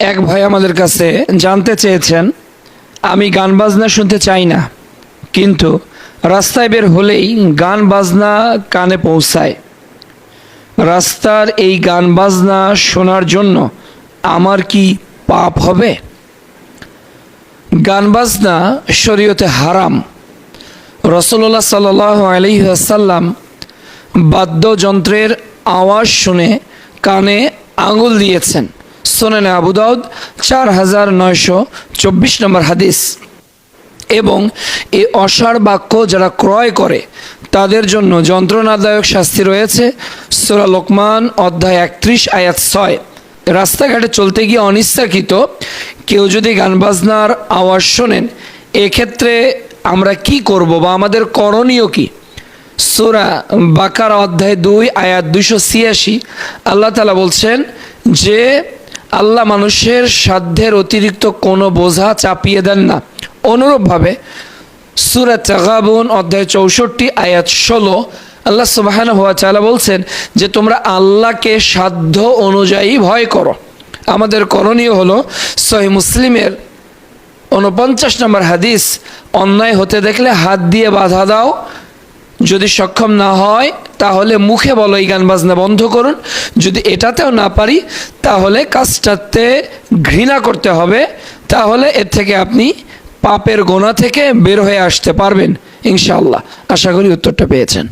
এক ভাই আমাদের কাছে জানতে চেয়েছেন, আমি গান বাজনা শুনতে চাই না, কিন্তু রাস্তায় বের হলেই গান বাজনা কানে পৌঁছায়। রাস্তার এই গান বাজনা শোনার জন্য আমার কি পাপ হবে? গান বাজনা শরীয়তে হারাম। রসল্লাহ সাল আলহিহাসাল্লাম বাদ্যযন্ত্রের আওয়াজ শুনে কানে আঙুল দিয়েছেন। সোনেনে আবুদাউদ চার হাজার নয়শো চব্বিশ নম্বর হাদিস। এবং এই অসার বাক্য যারা ক্রয় করে, তাদের জন্য যন্ত্রণাদায়ক শাস্তি রয়েছে। সোরা লোকমান, অধ্যায় একত্রিশ, আয়াত ছয়। রাস্তাঘাটে চলতে গিয়ে অনিচ্ছাকৃত, কেউ যদি গান বাজনার আওয়াজ শোনেন, এক্ষেত্রে আমরা কি করব বা আমাদের করণীয় কি? সোরা বাকার অধ্যায় দুই, আয়াত দুইশো ছিয়াশি, আল্লাহ তালা বলছেন যে আল্লাহ মানুষের সাধ্যের অতিরিক্ত কোনো বোঝা চাপিয়ে দেন না। অনুরূপভাবে সুরা চাগাবুন অধ্যায় চৌষট্টি, আয়াত ষোলো, আল্লাহ সুবাহান হওয়া চালা বলছেন যে তোমরা আল্লাহকে সাধ্য অনুযায়ী ভয় করো। আমাদের করণীয় হলো সহি মুসলিমের উনপঞ্চাশ নম্বর হাদিস, অন্যায় হতে দেখলে হাত দিয়ে বাধা দাও যদি সক্ষম না হয়, তাহলে মুখে বলো এই গান বাজনা বন্ধ করুন। যদি এটাতেও না পারি, তাহলে কাজটাতে ঘৃণা করতে হবে। তাহলে এর থেকে আপনি পাপের গোনা থেকে বের হয়ে আসতে পারবেন ইনশাল্লাহ আশা করি উত্তরটা পেয়েছেন।